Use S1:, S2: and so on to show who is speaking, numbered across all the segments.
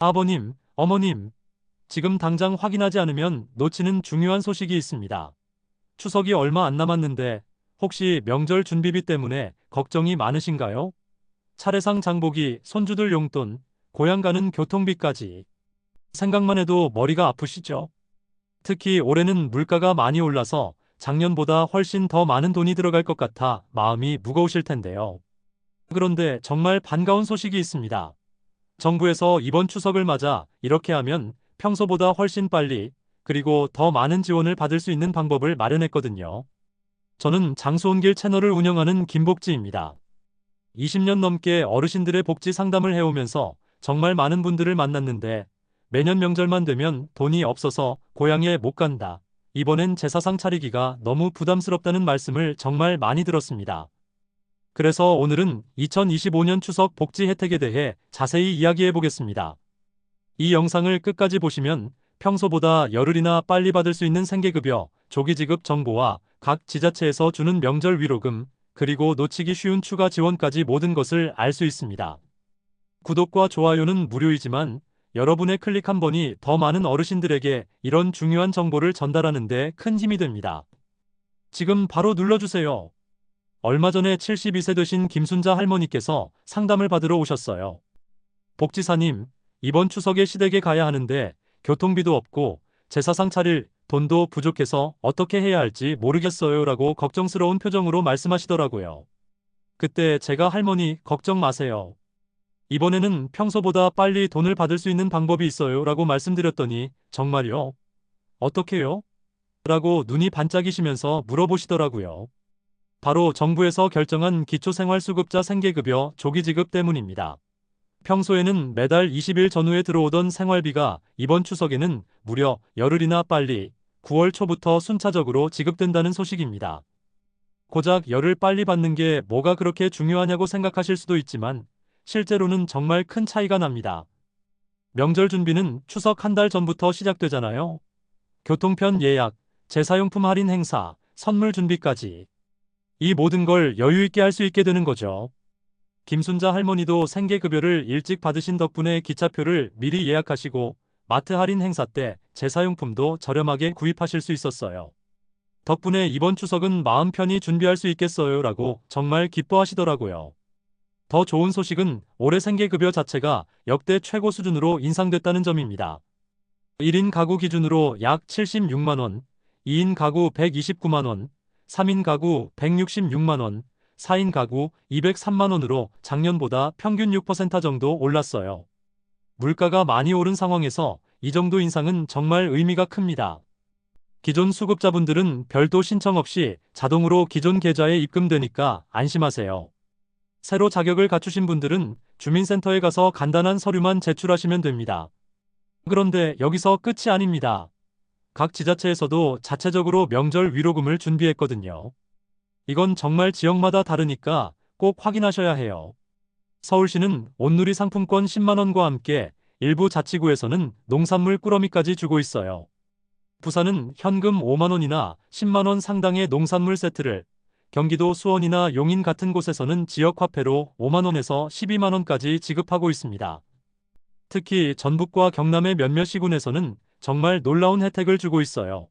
S1: 아버님, 어머님, 지금 당장 확인하지 않으면 놓치는 중요한 소식이 있습니다. 추석이 얼마 안 남았는데 혹시 명절 준비비 때문에 걱정이 많으신가요? 차례상 장보기, 손주들 용돈, 고향 가는 교통비까지. 생각만 해도 머리가 아프시죠? 특히 올해는 물가가 많이 올라서 작년보다 훨씬 더 많은 돈이 들어갈 것 같아 마음이 무거우실 텐데요. 그런데 정말 반가운 소식이 있습니다. 정부에서 이번 추석을 맞아 이렇게 하면 평소보다 훨씬 빨리 그리고 더 많은 지원을 받을 수 있는 방법을 마련했거든요. 저는 장수온길 채널을 운영하는 김복지입니다. 20년 넘게 어르신들의 복지 상담을 해오면서 정말 많은 분들을 만났는데 매년 명절만 되면 돈이 없어서 고향에 못 간다. 이번엔 제사상 차리기가 너무 부담스럽다는 말씀을 정말 많이 들었습니다. 그래서 오늘은 2025년 추석 복지 혜택에 대해 자세히 이야기해 보겠습니다. 이 영상을 끝까지 보시면 평소보다 열흘이나 빨리 받을 수 있는 생계급여, 조기지급 정보와 각 지자체에서 주는 명절 위로금, 그리고 놓치기 쉬운 추가 지원까지 모든 것을 알 수 있습니다. 구독과 좋아요는 무료이지만 여러분의 클릭 한 번이 더 많은 어르신들에게 이런 중요한 정보를 전달하는 데 큰 힘이 됩니다. 지금 바로 눌러주세요. 얼마 전에 72세 되신 김순자 할머니께서 상담을 받으러 오셨어요. 복지사님, 이번 추석에 시댁에 가야 하는데 교통비도 없고 제사상 차릴 돈도 부족해서 어떻게 해야 할지 모르겠어요 라고 걱정스러운 표정으로 말씀하시더라고요. 그때 제가 할머니 걱정 마세요. 이번에는 평소보다 빨리 돈을 받을 수 있는 방법이 있어요 라고 말씀드렸더니 정말요? 어떻게요? 라고 눈이 반짝이시면서 물어보시더라고요. 바로 정부에서 결정한 기초생활수급자 생계급여 조기지급 때문입니다. 평소에는 매달 20일 전후에 들어오던 생활비가 이번 추석에는 무려 열흘이나 빨리 9월 초부터 순차적으로 지급된다는 소식입니다. 고작 열흘 빨리 받는 게 뭐가 그렇게 중요하냐고 생각하실 수도 있지만 실제로는 정말 큰 차이가 납니다. 명절 준비는 추석 한 달 전부터 시작되잖아요. 교통편 예약, 제사용품 할인 행사, 선물 준비까지. 이 모든 걸 여유 있게 할 수 있게 되는 거죠. 김순자 할머니도 생계급여를 일찍 받으신 덕분에 기차표를 미리 예약하시고 마트 할인 행사 때 제사용품도 저렴하게 구입하실 수 있었어요. 덕분에 이번 추석은 마음 편히 준비할 수 있겠어요 라고 정말 기뻐하시더라고요. 더 좋은 소식은 올해 생계급여 자체가 역대 최고 수준으로 인상됐다는 점입니다. 1인 가구 기준으로 약 76만원, 2인 가구 129만원, 3인 가구 166만원, 4인 가구 203만원으로 작년보다 평균 6% 정도 올랐어요. 물가가 많이 오른 상황에서 이 정도 인상은 정말 의미가 큽니다. 기존 수급자분들은 별도 신청 없이 자동으로 기존 계좌에 입금되니까 안심하세요. 새로 자격을 갖추신 분들은 주민센터에 가서 간단한 서류만 제출하시면 됩니다. 그런데 여기서 끝이 아닙니다. 각 지자체에서도 자체적으로 명절 위로금을 준비했거든요. 이건 정말 지역마다 다르니까 꼭 확인하셔야 해요. 서울시는 온누리 상품권 10만원과 함께 일부 자치구에서는 농산물 꾸러미까지 주고 있어요. 부산은 현금 5만원이나 10만원 상당의 농산물 세트를 경기도 수원이나 용인 같은 곳에서는 지역화폐로 5만원에서 12만원까지 지급하고 있습니다. 특히 전북과 경남의 몇몇 시군에서는 정말 놀라운 혜택을 주고 있어요.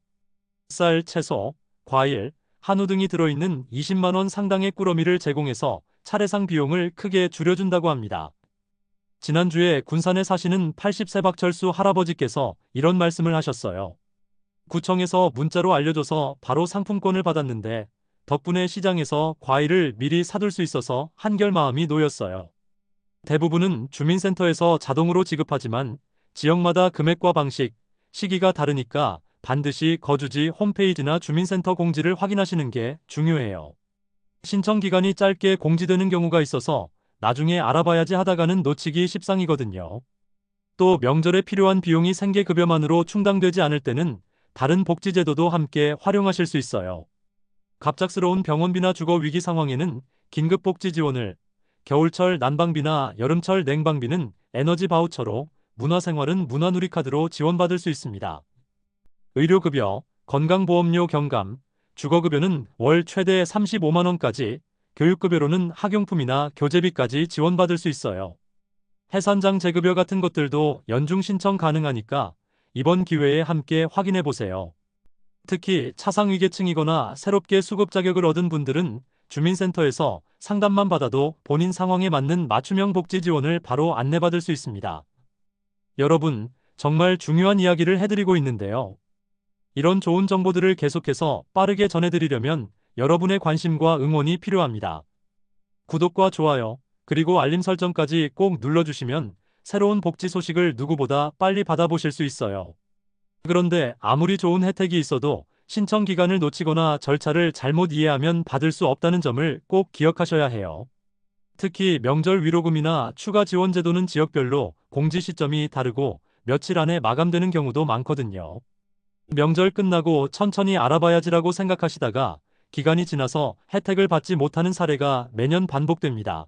S1: 쌀, 채소, 과일, 한우 등이 들어있는 20만원 상당의 꾸러미를 제공해서 차례상 비용을 크게 줄여준다고 합니다. 지난주에 군산에 사시는 80세 박철수 할아버지께서 이런 말씀을 하셨어요. 구청에서 문자로 알려줘서 바로 상품권을 받았는데 덕분에 시장에서 과일을 미리 사둘 수 있어서 한결 마음이 놓였어요. 대부분은 주민센터에서 자동으로 지급하지만 지역마다 금액과 방식, 시기가 다르니까 반드시 거주지 홈페이지나 주민센터 공지를 확인하시는 게 중요해요. 신청 기간이 짧게 공지되는 경우가 있어서 나중에 알아봐야지 하다가는 놓치기 십상이거든요. 또 명절에 필요한 비용이 생계급여만으로 충당되지 않을 때는 다른 복지제도도 함께 활용하실 수 있어요. 갑작스러운 병원비나 주거 위기 상황에는 긴급복지 지원을, 겨울철 난방비나 여름철 냉방비는 에너지 바우처로, 문화생활은 문화누리카드로 지원받을 수 있습니다. 의료급여, 건강보험료 경감, 주거급여는 월 최대 35만원까지, 교육급여로는 학용품이나 교재비까지 지원받을 수 있어요. 해산장 재급여 같은 것들도 연중 신청 가능하니까 이번 기회에 함께 확인해 보세요. 특히 차상위계층이거나 새롭게 수급 자격을 얻은 분들은 주민센터에서 상담만 받아도 본인 상황에 맞는 맞춤형 복지 지원을 바로 안내받을 수 있습니다. 여러분, 정말 중요한 이야기를 해드리고 있는데요. 이런 좋은 정보들을 계속해서 빠르게 전해드리려면 여러분의 관심과 응원이 필요합니다. 구독과 좋아요, 그리고 알림 설정까지 꼭 눌러주시면 새로운 복지 소식을 누구보다 빨리 받아보실 수 있어요. 그런데 아무리 좋은 혜택이 있어도 신청 기간을 놓치거나 절차를 잘못 이해하면 받을 수 없다는 점을 꼭 기억하셔야 해요. 특히 명절 위로금이나 추가 지원 제도는 지역별로 공지 시점이 다르고 며칠 안에 마감되는 경우도 많거든요. 명절 끝나고 천천히 알아봐야지라고 생각하시다가 기간이 지나서 혜택을 받지 못하는 사례가 매년 반복됩니다.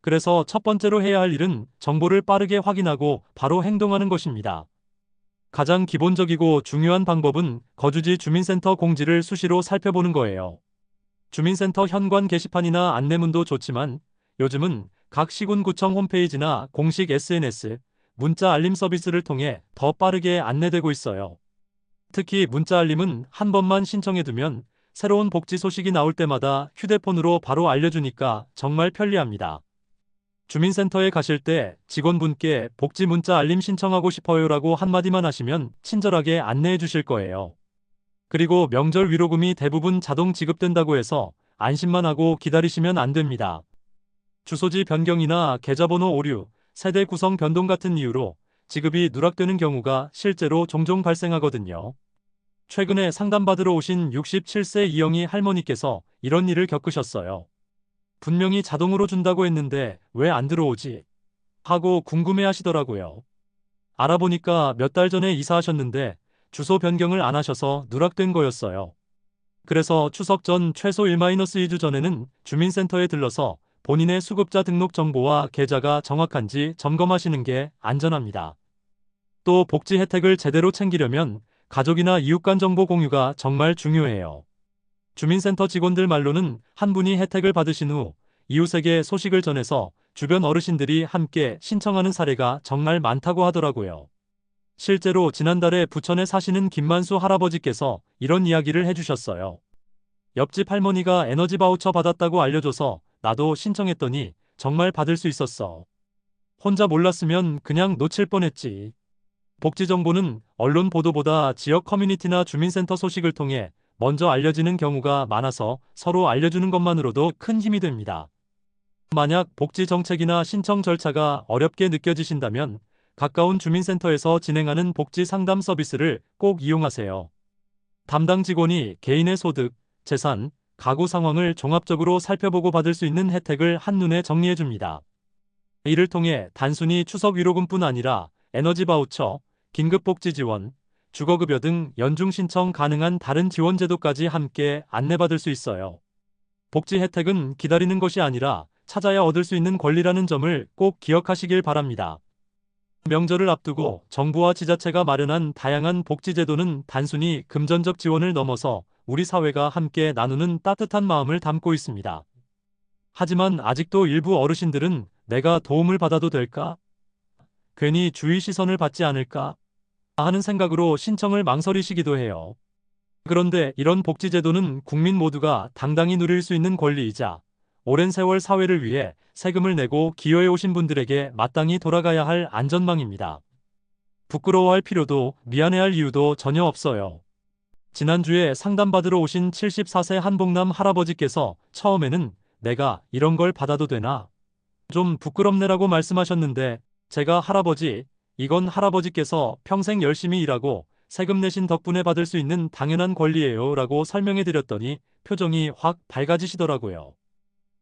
S1: 그래서 첫 번째로 해야 할 일은 정보를 빠르게 확인하고 바로 행동하는 것입니다. 가장 기본적이고 중요한 방법은 거주지 주민센터 공지를 수시로 살펴보는 거예요. 주민센터 현관 게시판이나 안내문도 좋지만 요즘은 각 시군구청 홈페이지나 공식 SNS, 문자 알림 서비스를 통해 더 빠르게 안내되고 있어요. 특히 문자 알림은 한 번만 신청해두면 새로운 복지 소식이 나올 때마다 휴대폰으로 바로 알려주니까 정말 편리합니다. 주민센터에 가실 때 직원분께 복지 문자 알림 신청하고 싶어요 라고 한마디만 하시면 친절하게 안내해 주실 거예요. 그리고 명절 위로금이 대부분 자동 지급된다고 해서 안심만 하고 기다리시면 안 됩니다. 주소지 변경이나 계좌번호 오류, 세대 구성 변동 같은 이유로 지급이 누락되는 경우가 실제로 종종 발생하거든요. 최근에 상담받으러 오신 67세 이영희 할머니께서 이런 일을 겪으셨어요. 분명히 자동으로 준다고 했는데 왜 안 들어오지? 하고 궁금해 하시더라고요. 알아보니까 몇 달 전에 이사하셨는데 주소 변경을 안 하셔서 누락된 거였어요. 그래서 추석 전 최소 1-2주 전에는 주민센터에 들러서 본인의 수급자 등록 정보와 계좌가 정확한지 점검하시는 게 안전합니다. 또 복지 혜택을 제대로 챙기려면 가족이나 이웃 간 정보 공유가 정말 중요해요. 주민센터 직원들 말로는 한 분이 혜택을 받으신 후 이웃에게 소식을 전해서 주변 어르신들이 함께 신청하는 사례가 정말 많다고 하더라고요. 실제로 지난달에 부천에 사시는 김만수 할아버지께서 이런 이야기를 해주셨어요. 옆집 할머니가 에너지 바우처 받았다고 알려줘서 나도 신청했더니 정말 받을 수 있었어. 혼자 몰랐으면 그냥 놓칠 뻔했지. 복지 정보는 언론 보도보다 지역 커뮤니티나 주민센터 소식을 통해 먼저 알려지는 경우가 많아서 서로 알려주는 것만으로도 큰 힘이 됩니다. 만약 복지 정책이나 신청 절차가 어렵게 느껴지신다면 가까운 주민센터에서 진행하는 복지 상담 서비스를 꼭 이용하세요. 담당 직원이 개인의 소득, 재산, 가구 상황을 종합적으로 살펴보고 받을 수 있는 혜택을 한눈에 정리해 줍니다. 이를 통해 단순히 추석 위로금뿐 아니라 에너지 바우처, 긴급복지 지원, 주거급여 등 연중 신청 가능한 다른 지원 제도까지 함께 안내받을 수 있어요. 복지 혜택은 기다리는 것이 아니라 찾아야 얻을 수 있는 권리라는 점을 꼭 기억하시길 바랍니다. 명절을 앞두고 정부와 지자체가 마련한 다양한 복지 제도는 단순히 금전적 지원을 넘어서 우리 사회가 함께 나누는 따뜻한 마음을 담고 있습니다. 하지만 아직도 일부 어르신들은 내가 도움을 받아도 될까? 괜히 주의 시선을 받지 않을까? 하는 생각으로 신청을 망설이시기도 해요. 그런데 이런 복지제도는 국민 모두가 당당히 누릴 수 있는 권리이자 오랜 세월 사회를 위해 세금을 내고 기여해 오신 분들에게 마땅히 돌아가야 할 안전망입니다. 부끄러워할 필요도 미안해할 이유도 전혀 없어요. 지난주에 상담받으러 오신 74세 한복남 할아버지께서 처음에는 내가 이런 걸 받아도 되나? 좀 부끄럽네라고 말씀하셨는데 제가 할아버지, 이건 할아버지께서 평생 열심히 일하고 세금 내신 덕분에 받을 수 있는 당연한 권리예요 라고 설명해 드렸더니 표정이 확 밝아지시더라고요.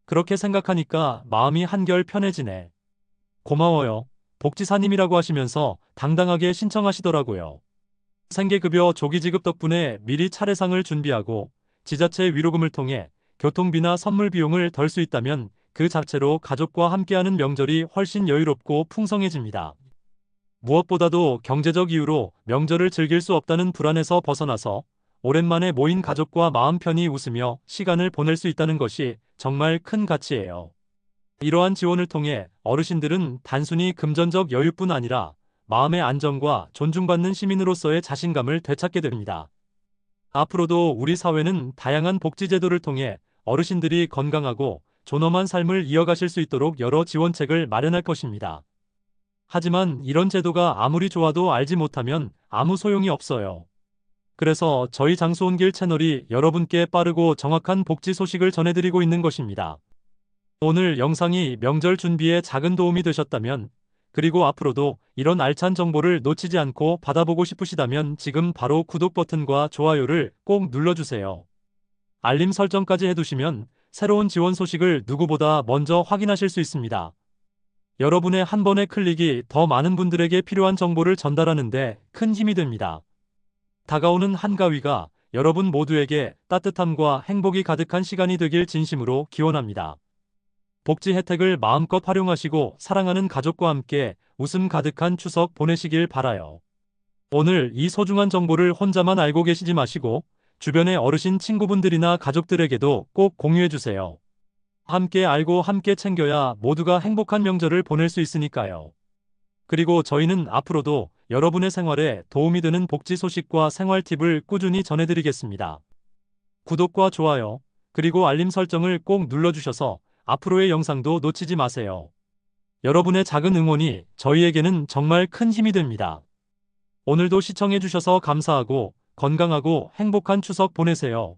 S1: 그렇게 생각하니까 마음이 한결 편해지네. 고마워요. 복지사님이라고 하시면서 당당하게 신청하시더라고요. 생계급여 조기 지급 덕분에 미리 차례상을 준비하고 지자체 위로금을 통해 교통비나 선물 비용을 덜 수 있다면 그 자체로 가족과 함께하는 명절이 훨씬 여유롭고 풍성해집니다. 무엇보다도 경제적 이유로 명절을 즐길 수 없다는 불안에서 벗어나서 오랜만에 모인 가족과 마음 편히 웃으며 시간을 보낼 수 있다는 것이 정말 큰 가치예요. 이러한 지원을 통해 어르신들은 단순히 금전적 여유뿐 아니라 마음의 안정과 존중받는 시민으로서의 자신감을 되찾게 됩니다. 앞으로도 우리 사회는 다양한 복지제도를 통해 어르신들이 건강하고 존엄한 삶을 이어가실 수 있도록 여러 지원책을 마련할 것입니다. 하지만 이런 제도가 아무리 좋아도 알지 못하면 아무 소용이 없어요. 그래서 저희 장수온길 채널이 여러분께 빠르고 정확한 복지 소식을 전해드리고 있는 것입니다. 오늘 영상이 명절 준비에 작은 도움이 되셨다면 그리고 앞으로도 이런 알찬 정보를 놓치지 않고 받아보고 싶으시다면 지금 바로 구독 버튼과 좋아요를 꼭 눌러주세요. 알림 설정까지 해두시면 새로운 지원 소식을 누구보다 먼저 확인하실 수 있습니다. 여러분의 한 번의 클릭이 더 많은 분들에게 필요한 정보를 전달하는데 큰 힘이 됩니다. 다가오는 한가위가 여러분 모두에게 따뜻함과 행복이 가득한 시간이 되길 진심으로 기원합니다. 복지 혜택을 마음껏 활용하시고 사랑하는 가족과 함께 웃음 가득한 추석 보내시길 바라요. 오늘 이 소중한 정보를 혼자만 알고 계시지 마시고 주변의 어르신 친구분들이나 가족들에게도 꼭 공유해주세요. 함께 알고 함께 챙겨야 모두가 행복한 명절을 보낼 수 있으니까요. 그리고 저희는 앞으로도 여러분의 생활에 도움이 되는 복지 소식과 생활 팁을 꾸준히 전해드리겠습니다. 구독과 좋아요, 그리고 알림 설정을 꼭 눌러주셔서 앞으로의 영상도 놓치지 마세요. 여러분의 작은 응원이 저희에게는 정말 큰 힘이 됩니다. 오늘도 시청해주셔서 감사하고 건강하고 행복한 추석 보내세요.